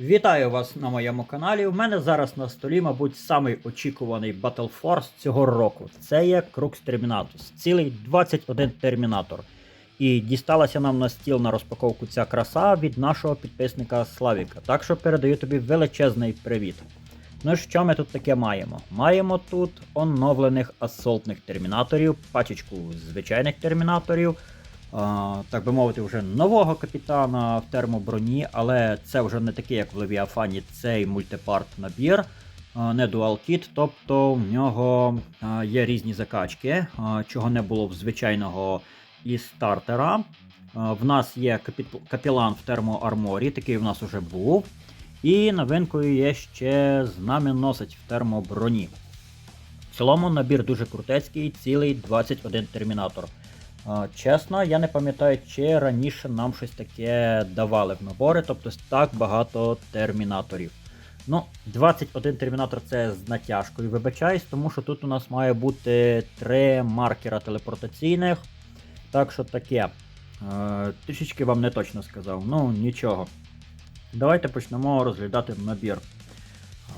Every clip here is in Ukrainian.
Вітаю вас на моєму каналі. У мене зараз на столі, мабуть, самий очікуваний Battle Force цього року. Це є Crux Terminatus, цілий 21 термінатор. І дісталася нам на стіл на розпаковку ця краса від нашого підписника Славіка. Так що передаю тобі величезний привіт. Ну що ми тут таке маємо? Маємо тут оновлених асолтних термінаторів, пачечку звичайних термінаторів, так би мовити, вже нового капітана в термоброні, але це вже не такий, як в Левіафані, цей мультипарт набір, не Dual Kit, тобто в нього є різні закачки, чого не було в звичайного і стартера. В нас є капілан в термоарморі, такий в нас вже був. І новинкою є ще знаменосець в термоброні. В цілому набір дуже крутецький, цілий 21 термінатор. Чесно, я не пам'ятаю, чи раніше нам щось таке давали в набори, тобто так багато термінаторів. Ну, 21 термінатор це з натяжкою, вибачаюсь, тому що тут у нас має бути три маркера телепортаційних. Так що таке. Е, трішечки вам не точно сказав. Ну, нічого. Давайте почнемо розглядати набір.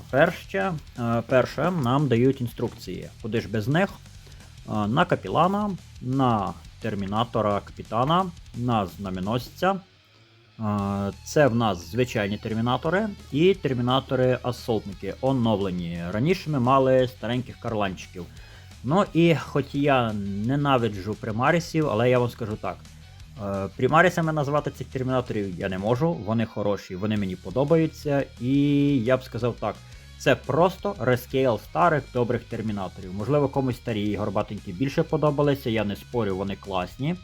Перше, е, перше нам дають інструкції, куди ж без них. Е, На капілана, на термінатора капітана, на знаменосця. Це в нас звичайні термінатори і термінатори-асолтники оновлені. Раніше ми мали стареньких карланчиків. Ну і хоч я ненавиджу примарісів, але я вам скажу так. Е, Примарісами назвати цих термінаторів я не можу, вони хороші, вони мені подобаються, і я б сказав так. Це просто рескейл старих добрих термінаторів. Можливо, комусь старі і горбатенькі більше подобалися, я не спорю, вони класні.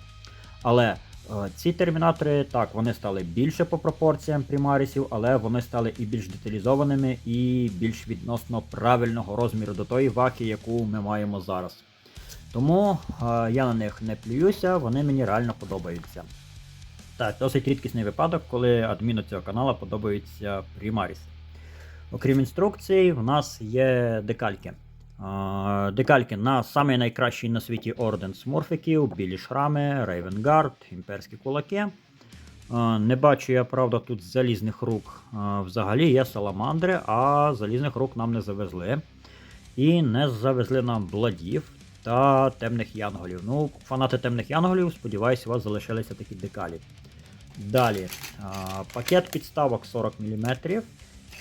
Але е, ці термінатори, так, вони стали більше по пропорціям примарісів, але вони стали і більш деталізованими, і більш відносно правильного розміру до тої ваки, яку ми маємо зараз. Тому е, я на них не плююся, вони мені реально подобаються. Так, досить рідкісний випадок, коли адміну цього каналу подобаються примаріси. Окрім інструкцій, в нас є декальки. Декальки на самий найкращий на світі орден смурфиків, білі шрами, Рейвенгард, імперські кулаки. Не бачу я, правда, тут залізних рук взагалі є саламандри, а залізних рук нам не завезли. І не завезли нам бладів та темних янголів. Ну, фанати темних янголів, сподіваюся, у вас залишилися такі декалі. Далі, пакет підставок 40 мм.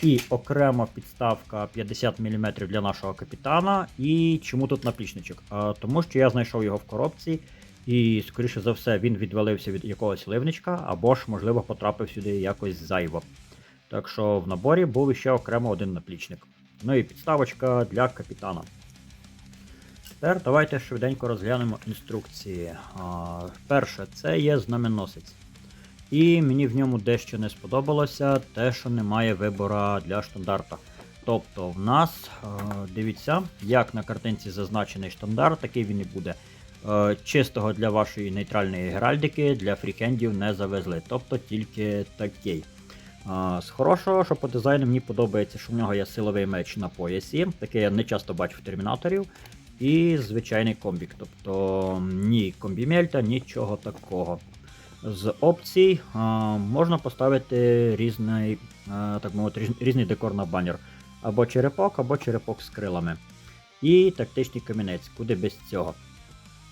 І окремо підставка 50 мм для нашого капітана. І чому тут наплічничок? Тому що я знайшов його в коробці, і, скоріше за все, він відвалився від якогось ливничка, або ж, можливо, потрапив сюди якось зайво. Так що в наборі був ще окремо один наплічник. Ну і підставочка для капітана. Тепер давайте швиденько розглянемо інструкції. Перше, це є знаменосець. І мені в ньому дещо не сподобалося, те, що немає вибора для штандарта. Тобто, в нас, е, дивіться, як на картинці зазначений штандарт, такий він і буде. Е, Чистого для вашої нейтральної геральдики, для фрікендів не завезли, тобто тільки такий. Е, З хорошого, що по дизайну мені подобається, що в нього є силовий меч на поясі, таке я не часто бачу в термінаторів. І звичайний комбік, тобто ні комбімельта, нічого такого. З опцій можна поставити різний, так мовити, різний декор на банер. Або черепок, або черепок з крилами. І тактичний камінець, куди без цього.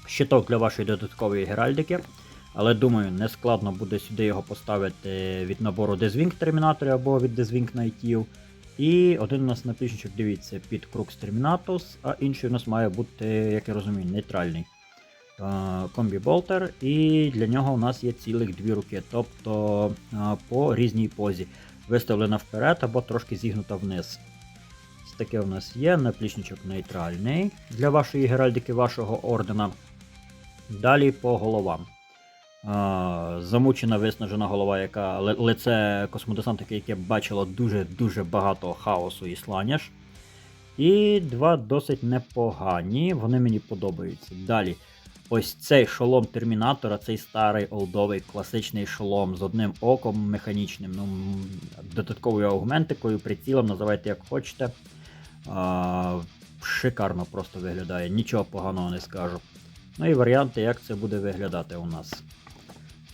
Щиток для вашої додаткової геральдики. Але думаю, не складно буде сюди його поставити від набору Deswing термінаторів або від Deswing найтів. І один у нас наплічничок, дивіться, під Crux Terminatus, а інший у нас має бути, як я розумію, нейтральний комбі болтер, і для нього у нас є цілих дві руки, тобто по різній позі. Виставлена вперед або трошки зігнута вниз. Таке у нас є наплічничок нейтральний для вашої геральдики, вашого ордена. Далі по головам. Замучена виснажена голова, яка ли- лице космодесантики, яке бачило дуже-дуже багато хаосу і сланяш. І два досить непогані, вони мені подобаються. Далі. Ось цей шолом термінатора, цей старий олдовий класичний шолом з одним оком механічним, ну, додатковою аугментикою, прицілом, називайте як хочете. А, шикарно просто виглядає, нічого поганого не скажу. Ну і варіанти, як це буде виглядати у нас.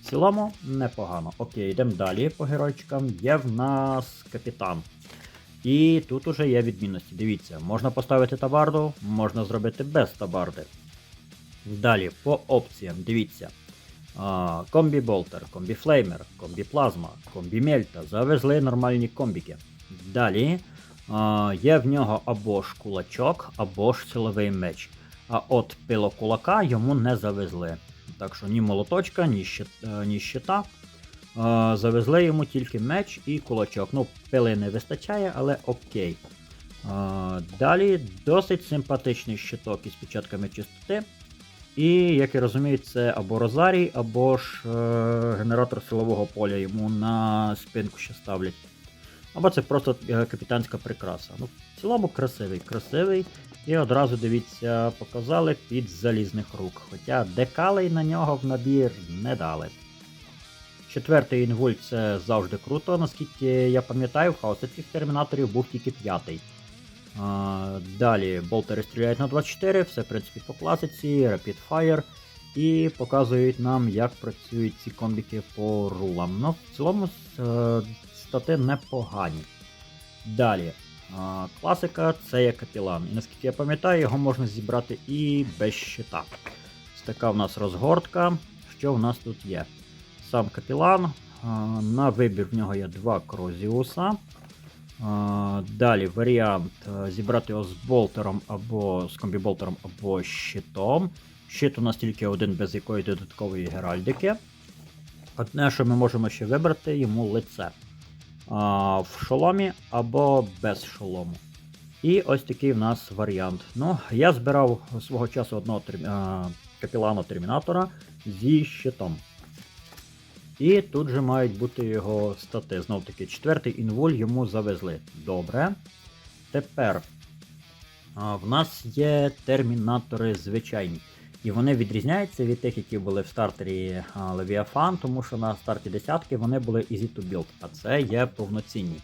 В цілому непогано. Окей, йдемо далі по геройчикам. Є в нас капітан. І тут уже є відмінності. Дивіться, можна поставити табарду, можна зробити без табарди. Далі, по опціям, дивіться. А, комбі Болтер, комбі Флеймер, комбі Плазма, комбі Мельта. Завезли нормальні комбіки. Далі а, є в нього або ж кулачок, або ж силовий меч. А от пилокулака йому не завезли. Так що ні молоточка, ні, щит, е, ні щита. А, завезли йому тільки меч і кулачок. Ну, пили не вистачає, але окей. А, далі досить симпатичний щиток із печатками чистоти. І, як я розумію, це або Розарій, або ж е, генератор силового поля йому на спинку ще ставлять. Або це просто е, капітанська прикраса. Ну, в цілому красивий, красивий. І одразу дивіться, показали під залізних рук. Хоча декалей на нього в набір не дали. Четвертий інвульт це завжди круто, наскільки я пам'ятаю, в хаоситських термінаторів був тільки п'ятий. А, далі болтери стріляють на 24, все в принципі по класиці, Rapid Fire. І показують нам, як працюють ці комбіки по рулам. Ну, в цілому е, стати непогані. Далі. А, класика це є капілан. І наскільки я пам'ятаю, його можна зібрати і без щита. Ось така в нас розгортка. Що в нас тут є? Сам капілан. А, на вибір в нього є два крозіуса. Далі варіант е, зібрати його з болтером або з комбіболтером, або щитом. Щит у нас тільки один без якої додаткової геральдики. Одне, що ми можемо ще вибрати, йому лице. А, в шоломі або без шолому. І ось такий в нас варіант. Ну, я збирав свого часу одного термі... а, капілана термінатора зі щитом. І тут же мають бути його стати. Знов таки, четвертий інволь йому завезли. Добре. Тепер а, в нас є термінатори звичайні. І вони відрізняються від тих, які були в стартері Leviathan, тому що на старті десятки вони були easy to build, а це є повноцінні.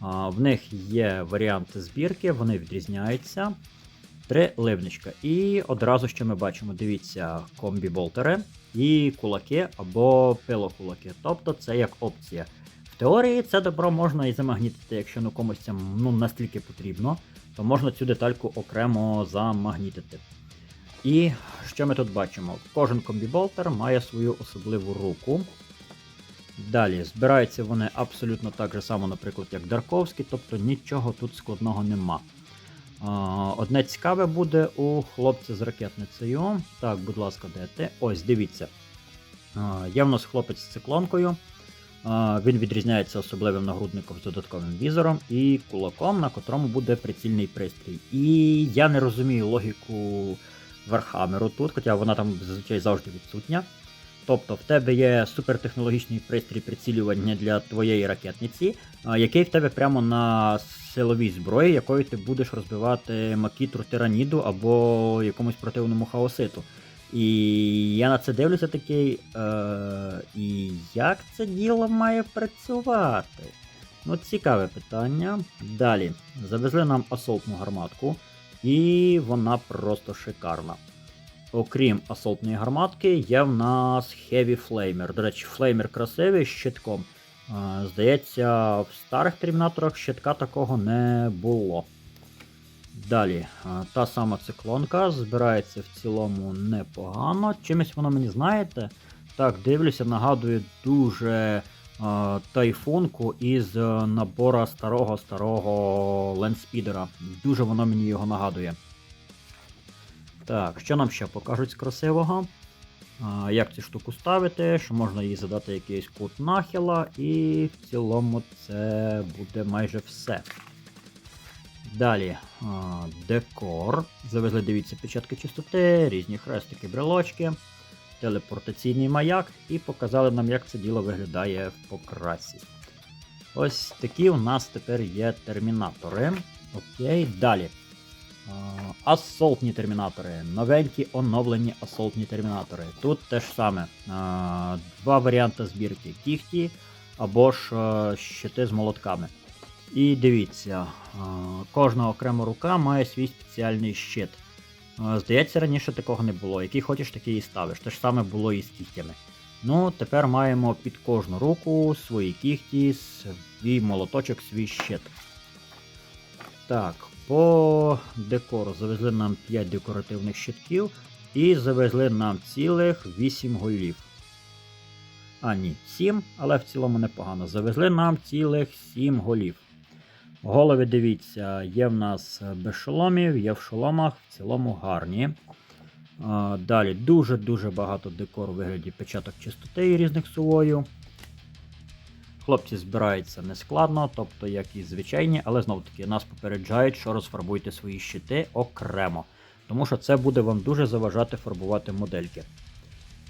А, в них є варіанти збірки, вони відрізняються. Три ливничка. І одразу що ми бачимо, дивіться, комбі-болтери і кулаки або пилокулаки. Тобто це як опція. В теорії це добро можна і замагнітити, якщо ну комусь це ну, настільки потрібно, то можна цю детальку окремо замагнітити. І що ми тут бачимо? Кожен комбі-болтер має свою особливу руку. Далі збираються вони абсолютно так же само, наприклад, як Дарковський, тобто нічого тут складного нема. Одне цікаве буде у хлопця з ракетницею. Так, будь ласка, де ти? Ось, дивіться. Є в нас хлопець з циклонкою. Він відрізняється особливим нагрудником з додатковим візором і кулаком, на котрому буде прицільний пристрій. І я не розумію логіку Вархамеру тут, хоча вона там зазвичай завжди відсутня. Тобто в тебе є супертехнологічний пристрій прицілювання для твоєї ракетниці, який в тебе прямо на силовій зброї, якою ти будеш розбивати макітру тираніду або якомусь противному хаоситу. І я на це дивлюся такий. Е, І як це діло має працювати? Ну, цікаве питання. Далі. Завезли нам асолтну гарматку, і вона просто шикарна. Окрім асолтної гарматки, є в нас Heavy Flamer. До речі, флеймер красивий з щитком. Здається, в старих термінаторах щитка такого не було. Далі, та сама циклонка збирається в цілому непогано. Чимось воно мені знаєте. Так, дивлюся, нагадує дуже е, тайфунку із набора старого-старого лендспідера. Дуже воно мені його нагадує. Так, що нам ще покажуть з красивого? А, як цю штуку ставити, що можна їй задати якийсь кут нахила, і в цілому це буде майже все. Далі а, декор. Завезли, дивіться, печатки чистоти, різні хрестики, брелочки, телепортаційний маяк, і показали нам, як це діло виглядає в покрасі. Ось такі у нас тепер є термінатори. Окей, далі. Асолтні термінатори. Новенькі оновлені асолтні термінатори. Тут те ж саме. Два варіанти збірки: кіхті або ж е, щити з молотками. І дивіться, кожна окрема рука має свій спеціальний щит. Здається, раніше такого не було. Який хочеш, такий і ставиш. Те ж саме було і з кігтями. Ну, тепер маємо під кожну руку свої кіхті, свій молоточок, свій щит. Так, по декору завезли нам 5 декоративних щитків і завезли нам цілих 8 голів. А, ні, 7, але в цілому непогано. Завезли нам цілих 7 голів. Голови, дивіться, є в нас без шоломів, є в шоломах, в цілому гарні. Далі дуже-дуже багато декор у вигляді печаток чистоти і різних сувою. Хлопці збираються нескладно, тобто як і звичайні, але знов таки нас попереджають, що розфарбуйте свої щити окремо. Тому що це буде вам дуже заважати фарбувати модельки.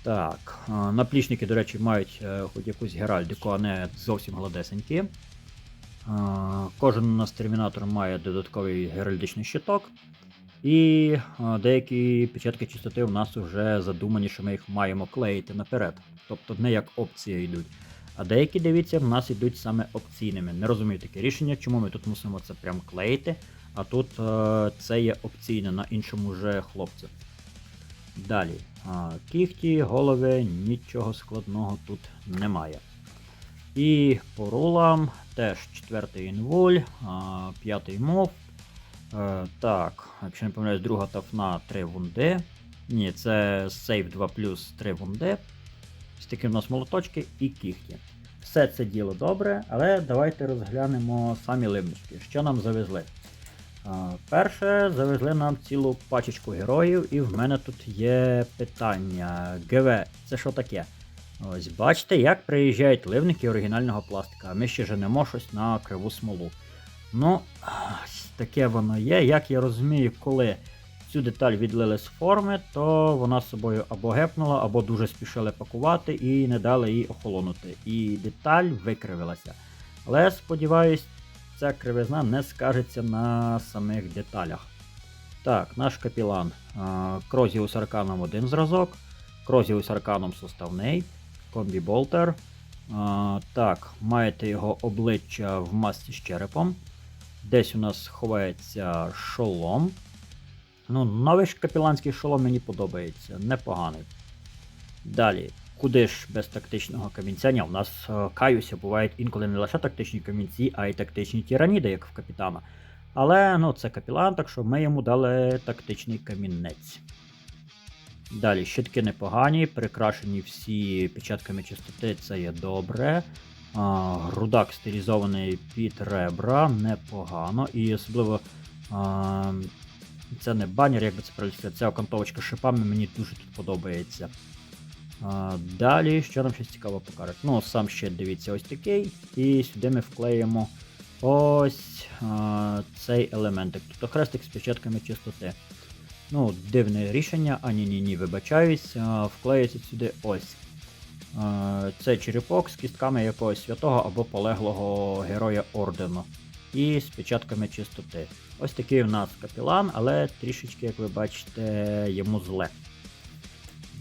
Так, наплічники, до речі, мають е, хоч якусь геральдику, а не зовсім гладесенькі. Кожен у нас термінатор має додатковий геральдичний щиток. І деякі печатки чистоти у нас вже задумані, що ми їх маємо клеїти наперед. Тобто не як опція йдуть. А деякі, дивіться, в нас йдуть саме опційними. Не розумію таке рішення, чому ми тут мусимо це прям клеїти, а тут е, це є опційне на іншому вже хлопці. Далі. Кіхті, голови, нічого складного тут немає. І по рулам теж четвертий інволь, п'ятий мов. Е, так, якщо не помиляюсь, друга тафна 3 вунди. Ні, це сейв 2 плюс 3 вунди. Ось такі в нас молоточки і кіхті. Все це діло добре, але давайте розглянемо самі лимнички. Що нам завезли? Перше, завезли нам цілу пачечку героїв, і в мене тут є питання. ГВ, це що таке? Ось бачите, як приїжджають ливники оригінального пластика, ми ще женемо щось на криву смолу. Ну, таке воно є. Як я розумію, коли цю деталь відлили з форми, то вона з собою або гепнула, або дуже спішили пакувати і не дали їй охолонути. І деталь викривилася. Але сподіваюсь, ця кривизна не скажеться на самих деталях. Так, наш капілан. Крозіус Арканом один зразок. Крозіус Арканом составний. Комбі Болтер. Так, маєте його обличчя в масці з черепом. Десь у нас ховається шолом. Ну, новий капіланський шолом мені подобається, непоганий. Далі, куди ж без тактичного камінця? Ні, у нас е, каюся, бувають інколи не лише тактичні камінці, а й тактичні тіраніди, як в капітана. Але ну, це капілан, так що ми йому дали тактичний камінець. Далі, щитки непогані, прикрашені всі печатками чистоти, це є добре. А, грудак стилізований під ребра, непогано. І особливо а, це не банер, як би це правильно ця окантовочка шипами мені дуже тут подобається. А, далі, що нам щось цікаво покажуть. Ну, сам ще дивіться, ось такий. І сюди ми вклеїмо ось а, цей елементик. Тобто хрестик з печатками чистоти. Ну, дивне рішення, а ні, ні, вибачаюсь. А, вклеюється сюди ось. А, це черепок з кістками якогось святого або полеглого героя ордену. І з печатками чистоти. Ось такий у нас капілан, але трішечки, як ви бачите, йому зле.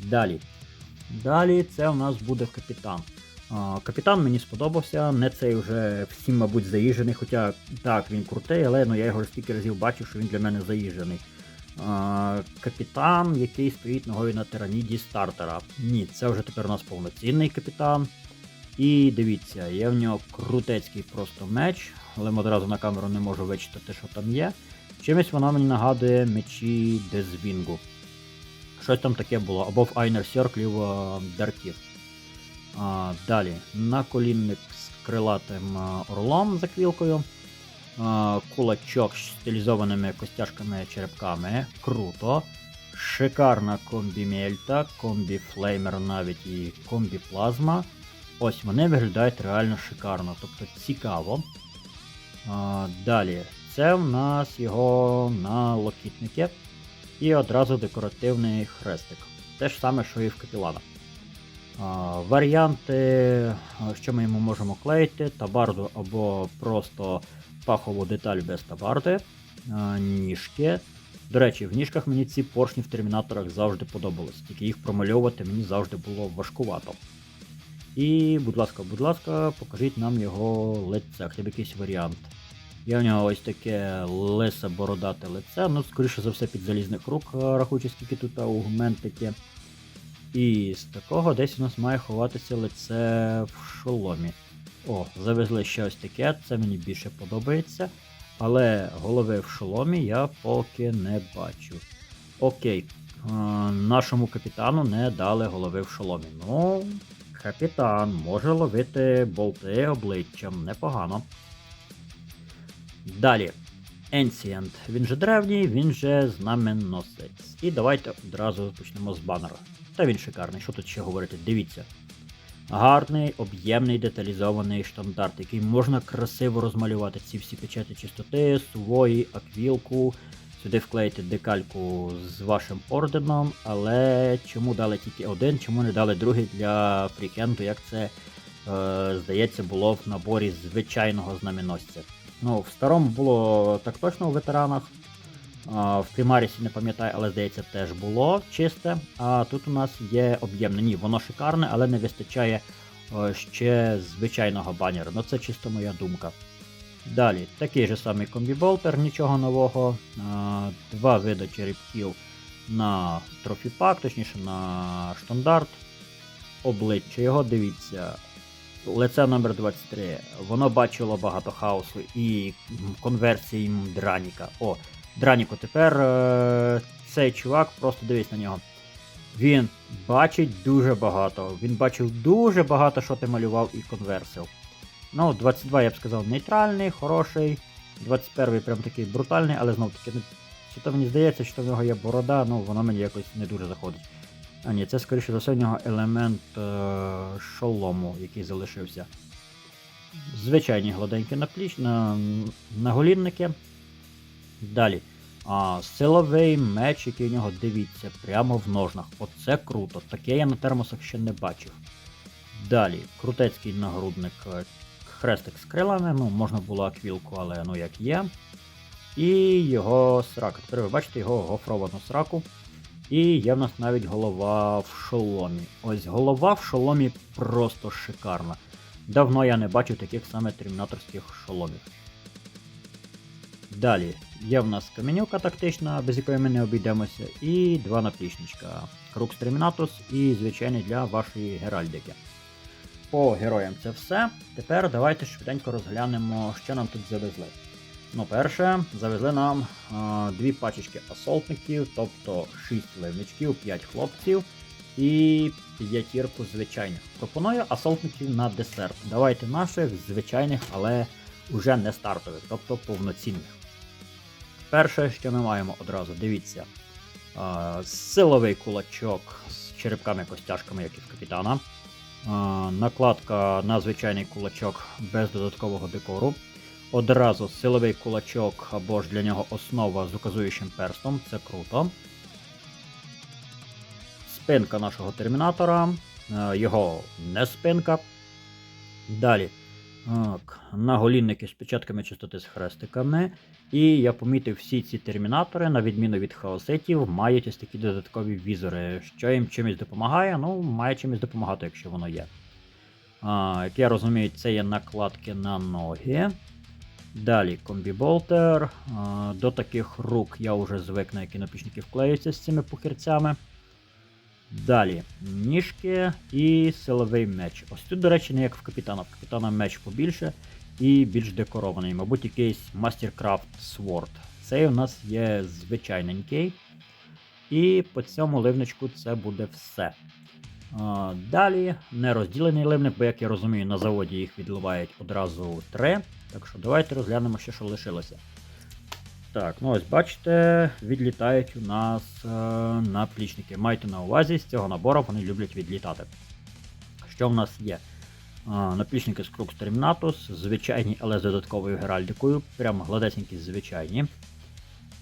Далі. Далі це у нас буде капітан. Капітан мені сподобався, не цей вже всім, мабуть, заїжджений, хоча так, він крутий, але ну, я його стільки разів бачив, що він для мене заїжджений. Капітан, який стоїть ногою на тираніді стартера. Ні, це вже тепер у нас повноцінний капітан. І дивіться, є в нього крутецький просто меч, але одразу на камеру не можу вичитати, що там є. Чимось воно мені нагадує мечі Дезвінгу. Щось там таке було, або в Айнер Серклів Дарків. А, Далі, наколінник з крилатим орлом за квілкою. А, кулачок з стилізованими костяшками черепками. Круто. Шикарна комбі Мельта, комбі Флеймер навіть і комбі Плазма. Ось вони виглядають реально шикарно, тобто цікаво. А, Далі, це в нас його налокітники. І одразу декоративний хрестик. Те ж саме, що і в капілана. А, Варіанти, що ми йому можемо клеїти, табарду або просто пахову деталь без табарди, а, ніжки. До речі, в ніжках мені ці поршні в термінаторах завжди подобались, тільки їх промальовувати мені завжди було важкувато. І, будь ласка, будь ласка, покажіть нам його лице, хоча якийсь варіант. Є в нього ось таке лисе бородате лице, ну, скоріше за все, під залізних рук, рахуючи, скільки тут аугментики. І з такого десь у нас має ховатися лице в шоломі. О, завезли ще ось таке, це мені більше подобається. Але голови в шоломі я поки не бачу. Окей, е, нашому капітану не дали голови в шоломі. Ну, капітан може ловити болти обличчям непогано. Далі. Ancient. Він же древній, він же знаменосець. І давайте одразу почнемо з банера. Та він шикарний, що тут ще говорити? Дивіться. Гарний, об'ємний, деталізований штандарт, який можна красиво розмалювати ці всі печаті чистоти, сувої, аквілку, сюди вклеїти декальку з вашим орденом, але чому дали тільки один, чому не дали другий для фрікенду, як це, е, здається, було в наборі звичайного знаменосця. Ну, в старому було так точно у ветеранах. А, в Примарісі не пам'ятаю, але здається, теж було чисте. А тут у нас є об'ємне. Ні, воно шикарне, але не вистачає е, ще звичайного банера. Ну це чисто моя думка. Далі, такий же самий комбіболтер, нічого нового. Два види черепків на трофіпак, точніше на штандарт. Обличчя його, дивіться. Лице номер 23. Воно бачило багато хаосу і конверсії Драніка. О, Драніку, тепер е- цей чувак, просто дивись на нього. Він бачить дуже багато. Він бачив дуже багато, що ти малював і конверсив. Ну, 22, я б сказав, нейтральний, хороший. 21 прям такий брутальний, але знов таки, ну, чи то мені здається, що в нього є борода, ну воно мені якось не дуже заходить. А ні, це скоріше за все в нього елемент е- шолому, який залишився. Звичайні гладенькі напліч, на, наголінники. Далі. А, силовий меч, який у нього, дивіться, прямо в ножнах. Оце круто. Таке я на термосах ще не бачив. Далі, крутецький нагрудник, е, хрестик з крилами, ну, можна було аквілку, але ну як є. І його срака. Тепер ви бачите його гофровану сраку. І є в нас навіть голова в шоломі. Ось голова в шоломі просто шикарна. Давно я не бачив таких саме термінаторських шоломів. Далі є в нас каменюка тактична, без якої ми не обійдемося, і два наплічничка. Крукс Термінатус і звичайний для вашої геральдики. По героям це все. Тепер давайте швиденько розглянемо, що нам тут завезли. Ну, перше, завезли нам а, дві пачечки асолтників, тобто 6 ливничків, 5 хлопців і п'ятірку звичайних. Пропоную асолтників на десерт. Давайте наших звичайних, але уже не стартових, тобто повноцінних. Перше, що ми маємо одразу, дивіться. А, силовий кулачок з черепками-костяшками, як і в капітана. Накладка на звичайний кулачок без додаткового декору. Одразу силовий кулачок або ж для нього основа з указуючим перстом, це круто. Спинка нашого термінатора, е, його не спинка. Далі. Так, наголінники з печатками чистоти з хрестиками. І я помітив, всі ці термінатори, на відміну від хаоситів, мають ось такі додаткові візори. Що їм чимось допомагає? Ну, має чимось допомагати, якщо воно є. А, як я розумію, це є накладки на ноги. Далі комбіболтер. До таких рук я вже звик, на які напічники вклеються з цими пухирцями. Далі ніжки і силовий меч. Ось тут, до речі, не як в капітана. В капітана меч побільше і більш декорований. Мабуть, якийсь Mastercraft Sword. Цей у нас є звичайненький. І по цьому ливничку це буде все. Далі нерозділений ливник, бо, як я розумію, на заводі їх відливають одразу три. Так що давайте розглянемо ще, що лишилося. Так, ну ось бачите, відлітають у нас е, наплічники. Майте на увазі, з цього набору вони люблять відлітати. Що в нас є? А, наплічники з Crux Terminatus, звичайні, але з додатковою геральдикою. Прямо гладесенькі звичайні.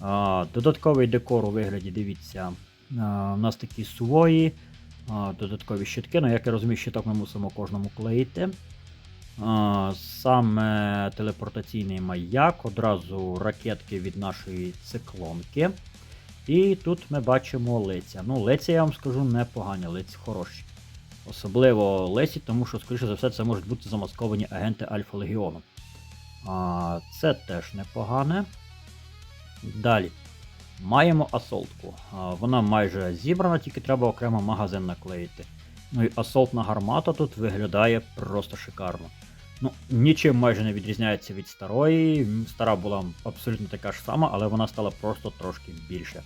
А, додатковий декор у вигляді, дивіться, а, у нас такі сувої, а, додаткові щитки. Ну, як я розумію, щиток ми мусимо кожному клеїти. Саме телепортаційний маяк, одразу ракетки від нашої циклонки. І тут ми бачимо лиця. Ну, лиця, я вам скажу, непогані, лиця хороші. Особливо Лесі, тому що, скоріше за все, це можуть бути замасковані агенти Альфа Легіону. А, Це теж непогане. Далі. Маємо асолтку. А, Вона майже зібрана, тільки треба окремо магазин наклеїти. Ну і асолтна гармата тут виглядає просто шикарно. Ну, нічим майже не відрізняється від старої. Стара була абсолютно така ж сама, але вона стала просто трошки більше.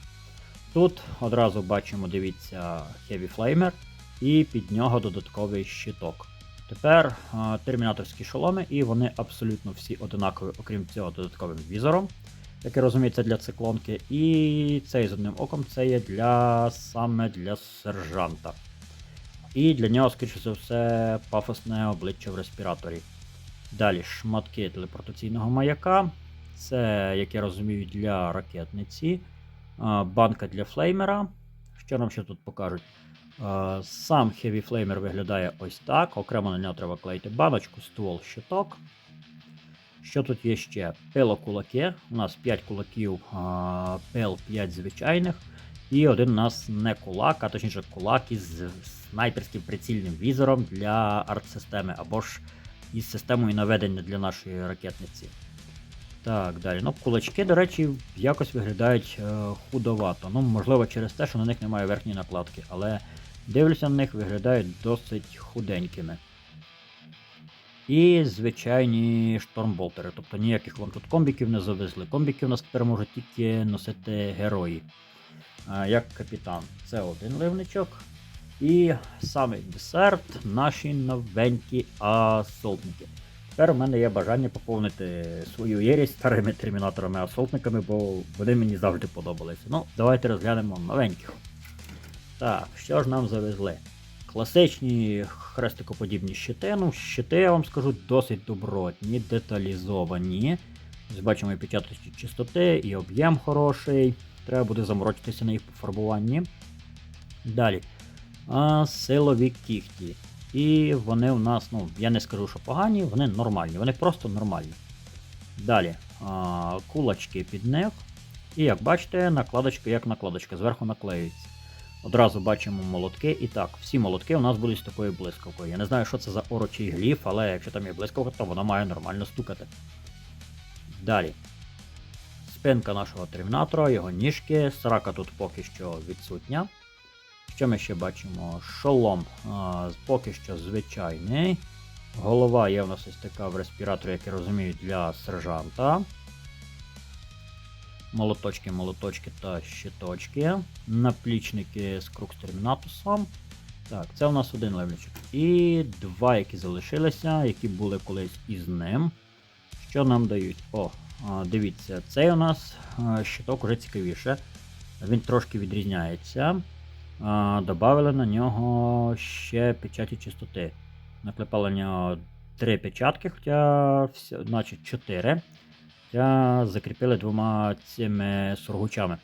Тут одразу бачимо, дивіться, Heavy Flamer і під нього додатковий щиток. Тепер а, термінаторські шоломи, і вони абсолютно всі одинакові, окрім цього додатковим візором. Як я розумію, для циклонки. І цей з одним оком це є для саме для сержанта. І для нього, скоріше за все, пафосне обличчя в респіраторі. Далі шматки телепортаційного маяка. Це, як я розумію, для ракетниці. Банка для флеймера. Що нам ще тут покажуть? Сам Heavy Flamer виглядає ось так. Окремо на нього треба клеїти баночку, ствол, щиток. Що тут є ще? Пило кулаки. У нас 5 кулаків, пил 5 звичайних. І один у нас не кулак, а точніше кулак із снайперським прицільним візором для арт-системи, або ж із системою наведення для нашої ракетниці. Так, далі. Ну, кулачки, до речі, якось виглядають е, худовато. Ну, можливо, через те, що на них немає верхньої накладки, але дивлюся на них, виглядають досить худенькими. І звичайні штормболтери, тобто ніяких вам тут комбіків не завезли. Комбіки у нас тепер можуть тільки носити герої. А, як капітан. Це один ливничок. І самий десерт наші новенькі асолтники. Тепер у мене є бажання поповнити свою єрість старими термінаторами-асолтниками, бо вони мені завжди подобалися. Ну, давайте розглянемо новеньких. Так, що ж нам завезли? Класичні хрестикоподібні щити. Ну, щити, я вам скажу, досить добротні, деталізовані. Бачимо і печаточні чистоти, і об'єм хороший. Треба буде заморочитися на їх пофарбуванні. Далі. А, силові кіхті. І вони у нас, ну, я не скажу, що погані, вони нормальні, вони просто нормальні. Далі. А, кулачки під них. І як бачите, накладочка як накладочка, зверху наклеюється. Одразу бачимо молотки. І так, всі молотки у нас будуть з такою блискавкою. Я не знаю, що це за орочий гліф, але якщо там є блискавка, то вона має нормально стукати. Далі. Спинка нашого термінатора, його ніжки. Срака тут поки що відсутня. Що ми ще бачимо? Шолом а, поки що звичайний. Голова є у нас ось така в респіраторі, як я розумію, для сержанта. Молоточки, молоточки та щиточки. Наплічники з Крукс Термінатусом. Так, це у нас один левлячок. І два, які залишилися, які були колись із ним. Що нам дають? О, дивіться, цей у нас щиток уже цікавіше. Він трошки відрізняється. Добавили на нього ще печаті чистоти. Наклепали на нього три печатки, хоча значить 4. Хоча закріпили двома цими сургучами.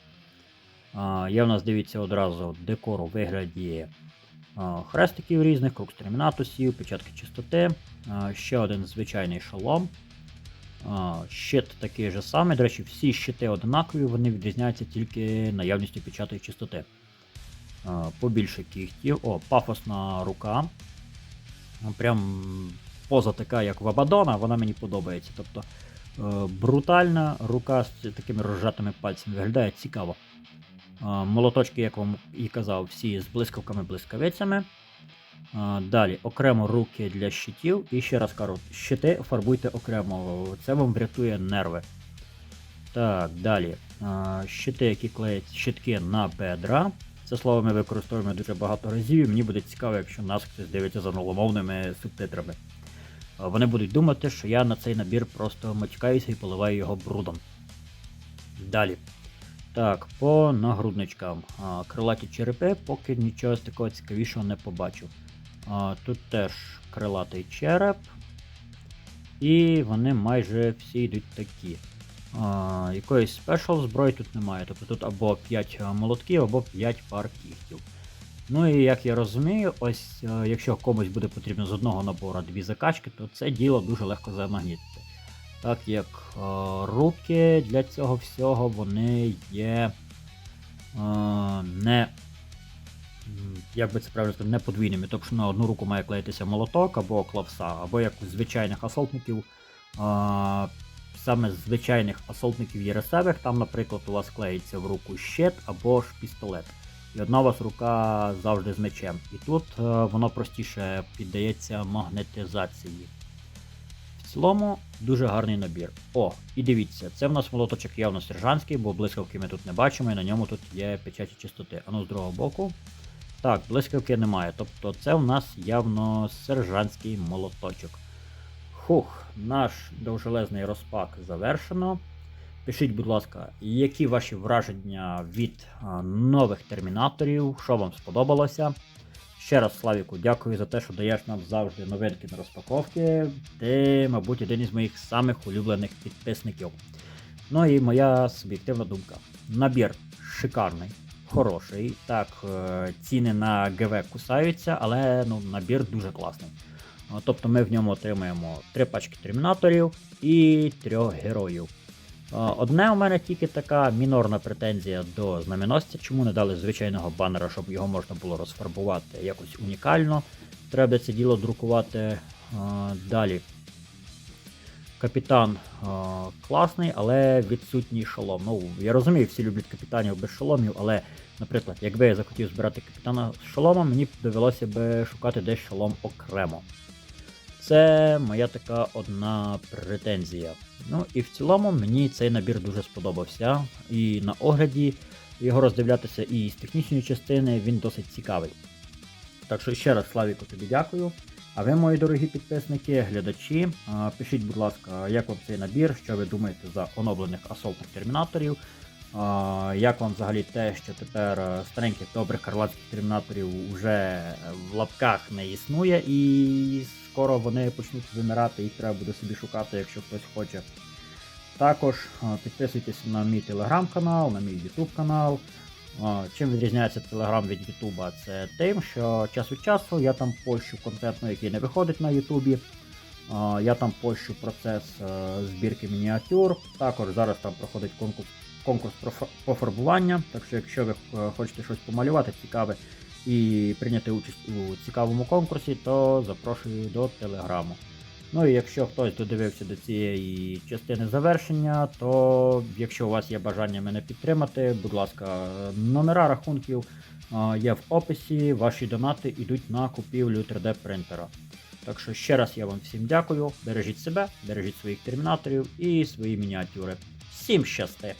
Є в нас, дивіться, одразу декор у вигляді хрестиків різних, круг термінатусів, печатки чистоти. Ще один звичайний шолом. Щит такий же самий. До речі, всі щити однакові, вони відрізняються тільки наявністю печатої чистоти. Побільше кігтів. О, пафосна рука. Прям поза така, як в Абадона, вона мені подобається. Тобто е, брутальна рука з такими розжатими пальцями виглядає цікаво. Молоточки, як вам і казав, всі з блискавками-блискавицями. Далі окремо руки для щитів. І ще раз кажу, щити фарбуйте окремо, це вам врятує нерви. Так, далі. Щити, які клеять щитки на бедра. Це слово ми використовуємо дуже багато разів, і мені буде цікаво, якщо нас хтось дивиться за англомовними субтитрами. Вони будуть думати, що я на цей набір просто матюкаюся і поливаю його брудом. Далі. Так, по нагрудничкам. Крилаті черепи, поки нічого з такого цікавішого не побачив. Тут теж крилатий череп. І вони майже всі йдуть такі. А, Якоїсь спешл зброї тут немає. Тобто тут або 5 молотків, або 5 пар кігтів. Ну і як я розумію, ось е, якщо комусь буде потрібно з одного набору дві закачки, то це діло дуже легко замагнітити. Так як е, руки для цього всього вони є е, не. Як би це правильно сказати, не подвійними. Тобто на одну руку має клеїтися молоток або клавса, або як у звичайних асолтників. е, саме з звичайних асолтників єресевих, там, наприклад, у вас клеїться в руку щит або ж пістолет. І одна у вас рука завжди з мечем. І тут е, воно простіше піддається магнетизації. В цілому дуже гарний набір. О, і дивіться, це в нас молоточок явно сержантський, бо блискавки ми тут не бачимо, і на ньому тут є печаті чистоти. А ну з другого боку. Так, блискавки немає. Тобто це в нас явно сержантський молоточок. Хух, наш довжелезний розпак завершено. Пишіть, будь ласка, які ваші враження від нових термінаторів, що вам сподобалося. Ще раз, Славіку, дякую за те, що даєш нам завжди новинки на розпаковки. Ти, мабуть, один із моїх самих улюблених підписників. Ну і моя суб'єктивна думка. Набір шикарний, хороший. Так, е, ціни на ГВ кусаються, але ну, набір дуже класний. Тобто ми в ньому отримаємо три пачки термінаторів і трьох героїв. Одне у мене тільки така мінорна претензія до знаменосця, чому не дали звичайного банера, щоб його можна було розфарбувати якось унікально. Треба це діло друкувати далі. Капітан класний, але відсутній шолом. Ну, я розумію, всі люблять капітанів без шоломів, але, наприклад, якби я захотів збирати капітана з шоломом, мені довелося б шукати десь шолом окремо. Це моя така одна претензія. Ну і в цілому мені цей набір дуже сподобався. І на огляді його роздивлятися і з технічної частини він досить цікавий. Так що ще раз, Славіку, тобі дякую. А ви, мої дорогі підписники, глядачі, пишіть, будь ласка, як вам цей набір, що ви думаєте за оновлених асолтних термінаторів. Як вам взагалі те, що тепер е, стареньких добрих карлатських термінаторів вже в лапках не існує, і скоро вони почнуть вимирати, їх треба буде собі шукати, якщо хтось хоче. Також підписуйтесь на мій телеграм-канал, на мій ютуб канал. Чим відрізняється Телеграм від Ютуба? Це тим, що час від часу я там пощу контент, ну, який не виходить на Ютубі. Я там пощу процес е, збірки мініатюр. Також зараз там проходить конкурс конкурс по фарбування. Так що, якщо ви е, хочете щось помалювати цікаве і прийняти участь у цікавому конкурсі, то запрошую до телеграму. Ну і якщо хтось додивився до цієї частини завершення, то якщо у вас є бажання мене підтримати, будь ласка, номера рахунків є в описі. Ваші донати йдуть на купівлю 3D принтера. Так що ще раз я вам всім дякую. Бережіть себе, бережіть своїх термінаторів і свої мініатюри. Всім щасти!